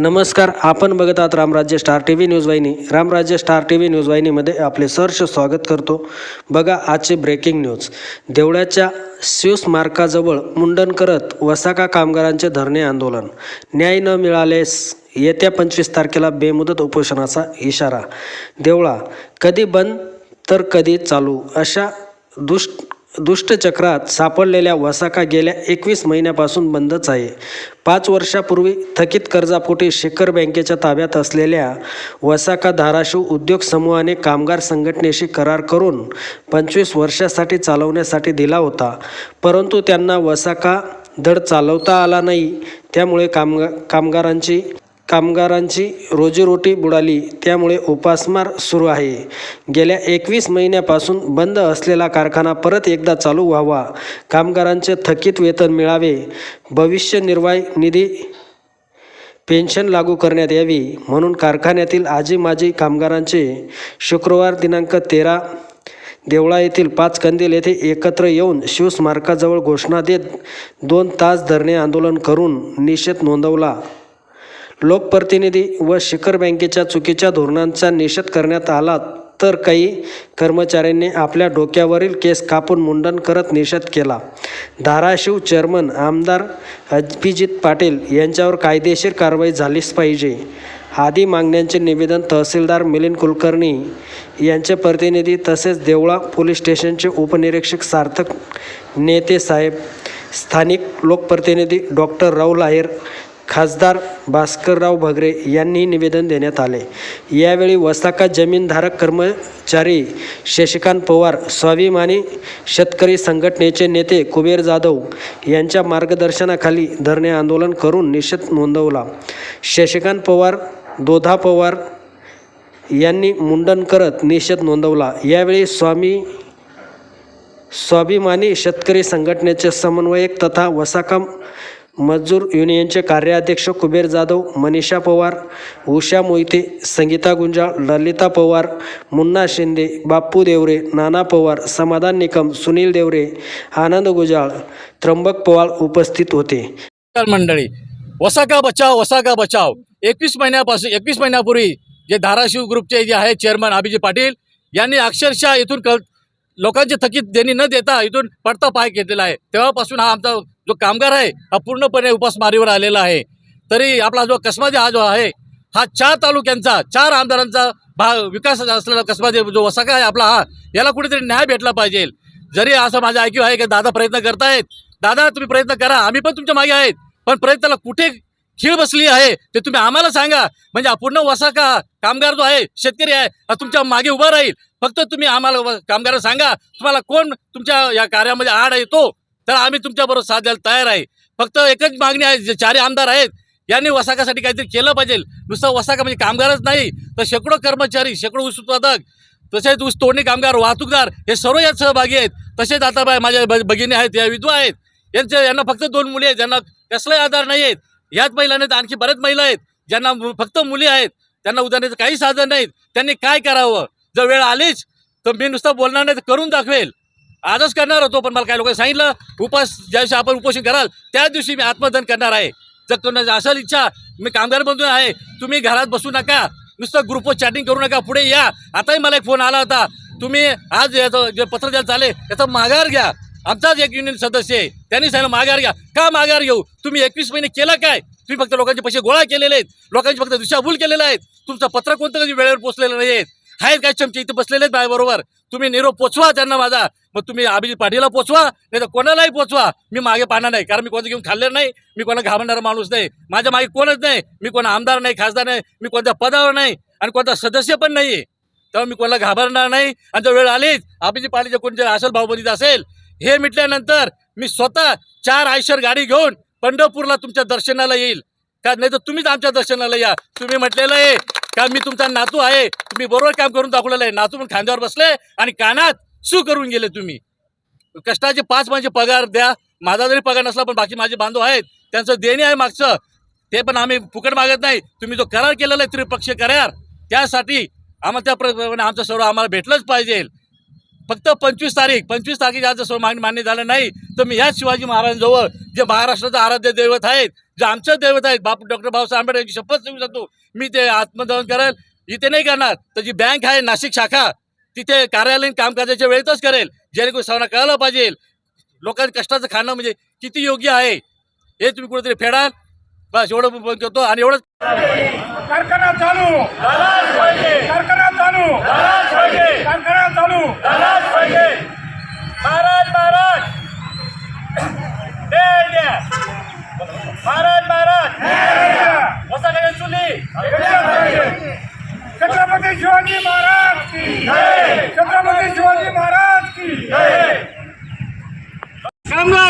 नमस्कार आपण बघत आहात Ramrajya star T V news वाहिनी. Ramrajya star T V news वाहिनीमध्ये आपले सहर्ष स्वागत करतो. बघा आजचे ब्रेकिंग न्यूज देवळाच्या स्यूस मार्काजवळ मुंडन करत वसाका कामगारांचे धरणे आंदोलन. न्याय न मिळालेस येत्या पंचवीस तारखेला बेमुदत उपोषणाचा इशारा. देवळा कधी बंद तर कधी चालू? अशा दुष्ट दुष्टचक्रात सापडलेल्या वसाका गेल्या एकवीस महिन्यापासून बंदच आहे. पाच वर्षापूर्वी थकीत कर्जापोटी शेखर बँकेच्या ताब्यात असलेल्या वसाका धाराशिव उद्योग समूहाने कामगार संघटनेशी करार करून पंचवीस वर्षासाठी चालवण्यासाठी दिला होता. परंतु त्यांना वसाका धड चालवता आला नाही. त्यामुळे कामगा कामगारांची कामगारांची रोजीरोटी बुडाली. त्यामुळे उपासमार सुरू आहे. गेल्या एकवीस महिन्यापासून बंद असलेला कारखाना परत एकदा चालू व्हावा. कामगारांचे थकीत वेतन मिळावे. भविष्य निर्वाह निधी पेन्शन लागू करण्यात यावी. म्हणून कारखान्यातील आजी माजी कामगारांचे शुक्रवार दिनांक तेरा देवळा येथील पाच कंदील येथे एकत्र येऊन शिवस्मारकाजवळ घोषणा देत दोन तास धरणे आंदोलन करून निषेध नोंदवला. लोकप्रतिनिधी व शिखर बँकेच्या चुकीच्या धोरणांचा निषेध करण्यात आला तर काही कर्मचाऱ्यांनी आपल्या डोक्यावरील केस कापून मुंडन करत निषेध केला. धाराशिव चेअरमन आमदार अभिजित पाटील यांच्यावर कायदेशीर कारवाई झालीच पाहिजे. आदी मागण्यांचे निवेदन तहसीलदार मिलिंद कुलकर्णी यांचे प्रतिनिधी तसेच देवळा पोलीस स्टेशनचे उपनिरीक्षक सार्थक नेते साहेब स्थानिक लोकप्रतिनिधी डॉक्टर राहुल आहेर खासदार भास्करराव भगरे यांनी निवेदन देण्यात आले. यावेळी वसाका जमीनधारक कर्मचारी शशिकांत पवार स्वाभिमानी शेतकरी संघटनेचे नेते कुबेर जाधव यांच्या मार्गदर्शनाखाली धरणे आंदोलन करून निषेध नोंदवला. शशिकांत पवार दोधा पवार यांनी मुंडन करत निषेध नोंदवला. यावेळी स्वामी स्वाभिमानी शेतकरी संघटनेचे समन्वयक तथा वसाका मजूर युनियनचे कार्याध्यक्ष कुबेर जाधव मनीषा पवार उषा मोहिते संगीता गुंजाळ ललिता पवार मुन्ना शिंदे बाप्पू देवरे नाना पवार समाधान निकम सुनील देवरे आनंद गुजाळ त्र्यंबक पवार उपस्थित होते. मंडळी वसाका बचाव वसाका बचाव? एकवीस महिन्यापासून एकवीस महिन्यापूर्वी जे धाराशिव ग्रुपचे जे आहे चेअरमन अभिजित पाटील यांनी अक्षरशः इथून कल लोकांचे थकीत देणी न देता इथून पडता पाय घेतलेला आहे. तेव्हापासून हा आमचा जो कामगार आहे हा पूर्णपणे उपासमारीवर आलेला आहे. तरी आपला जो कसमाजी हा जो आहे हा चार तालुक्यांचा चार आमदारांचा भा विकास असलेला कसमाजी जो वसाका आहे आपला हा याला कुठेतरी न्याय भेटला पाहिजे. जरी असं माझं ऐकू आहे की दादा प्रयत्न करतायत दादा तुम्ही प्रयत्न करा आम्ही पण तुमच्या मागे आहेत पण प्रयत्नाला कुठे खीळ बसली आहे ते तुम्ही आम्हाला सांगा. म्हणजे पूर्ण पूर्ण वसाका कामगार जो आहे शेतकरी आहे हा तुमच्या मागे उभा राहील. फक्त तुम्ही आम्हाला व- कामगारांना सांगा तुम्हाला कोण तुमच्या या कार्यामध्ये आड येतो तर आम्ही तुमच्याबरोबर साथ द्यायला तयार आहे. फक्त एकच मागणी आहे जे चारही आमदार आहेत यांनी वसाकासाठी काहीतरी केलं पाहिजे. नुसतं वसाका म्हणजे कामगारच नाही तर शेकडो कर्मचारी शेकडो ऊस उत्पादक तसेच ऊस तोडणी कामगार वाहतूकदार हे सर्व यात सहभागी आहेत. तसेच आता माझ्या ब- भगिनी आहेत या विधवा आहेत. यांचे यांना फक्त दोन मुली आहेत ज्यांना कसलाही आधार नाही आहेत. याच महिलांना तर आणखी बऱ्याच महिला आहेत ज्यांना फक्त मुली आहेत. त्यांना उदाहरणाचं काही साधन नाहीत. त्यांनी काय करावं? जर वेळ आलीच तर मी नुसतं बोलणार नाही तर करून दाखवेल. आजच करणार होतो पण मला काही लोकांनी सांगितलं उपास ज्या दिवशी आपण उपोषण कराल त्याच दिवशी मी आत्मदान करणार आहे. जर कोणाची असेल इच्छा मी कामगार बंधू आहे तुम्ही घरात बसू नका. नुसतं ग्रुपवर चॅटिंग करू नका. पुढे या. आताही मला एक फोन आला होता. तुम्ही आज याचं जे पत्र द्यायला चाले त्याचा माघार घ्या. आमचाच एक युनियन सदस्य आहे. त्यांनी सांगितलं माघार घ्या. का माघार घेऊ? तुम्ही एकवीस महिने केला काय? तुम्ही फक्त लोकांचे पैसे गोळा केलेले आहेत. लोकांची फक्त दिशाभूल केलेलं आहेत. तुमचं पत्र कोणतं कधी वेळेवर पोचलेलं नाही आहेत आहेत काय चमचे? इथे बसलेले आहेत बरोबर तुम्ही निरोप पोचवा त्यांना माझा. मग तुम्ही अभिजित पाटीलला पोचवा नाही तर कोणालाही पोचवा. मी मागे पाहणार नाही कारण मी कोणतं घेऊन खाल्लेलं नाही. मी कोणा घाबरणारा माणूस नाही. माझ्या मागे कोणच नाही. मी कोणा आमदार नाही खासदार नाही. मी कोणत्या पदावर नाही. आणि कोणता सदस्य पण नाही आहे तेव्हा मी कोणाला घाबरणार नाही. आणि जर वेळ आलीच अभिजित पाटील कोणत्या असेल भाऊबंदीत असेल हे मिटल्यानंतर मी स्वतः चार आयशर गाडी घेऊन पंढरपूरला तुमच्या दर्शनाला येईल. का नाही तर तुम्हीच आमच्या दर्शनाला या. तुम्ही म्हटलेलं आहे का मी तुमचा नातू आहे तुम्ही बरोबर काम करून दाखवलेलं आहे. नातू पण खांद्यावर बसले आणि कानात सू करून गेले तुम्ही. कष्टाचे पाच म्हणजे पगार द्या. माझा जरी पगार नसला पण बाकी माझे बांधव आहेत. त्यांचं देणे आहे मागचं. ते पण आम्ही फुकट मागत नाही. तुम्ही जो करार केलेला आहे त्रिपक्षीय करार त्यासाठी आम्हाला त्या प्रमाणे आमचं सर्व आम्हाला भेटलंच पाहिजे. फक्त पंचवीस तारीख पंचवीस तारखेच्या आज जर मागणी मान्य झालं नाही तर मी ह्याच शिवाजी महाराजांजवळ जे महाराष्ट्राचं आराध्य दैवत आहेत जे आमचं दैवत आहेत बापू डॉक्टर बाबासाहेब आंबेडकर यांची शपथ देऊ जातो मी ते आत्मदहन करेल. इथे नाही करणार तर जी बँक आहे नाशिक शाखा तिथे कार्यालयीन कामकाजाच्या वेळेतच करेल जेणेकरून सर्वांना कळलं पाहिजे. लोकांच्या कष्टाचं खाणं म्हणजे किती योग्य आहे हे तुम्ही कुठेतरी फेडाल. बस एवढं मी करतो आणि एवढंच. कारखाना चालू. कारखाना चालू. कारखाना चालू महाराज महाराज जय जय. महाराज महाराज वसा गणेश चुली छत्रपती शिवाजी महाराज की छत्रपती शिवाजी महाराज की कामगार या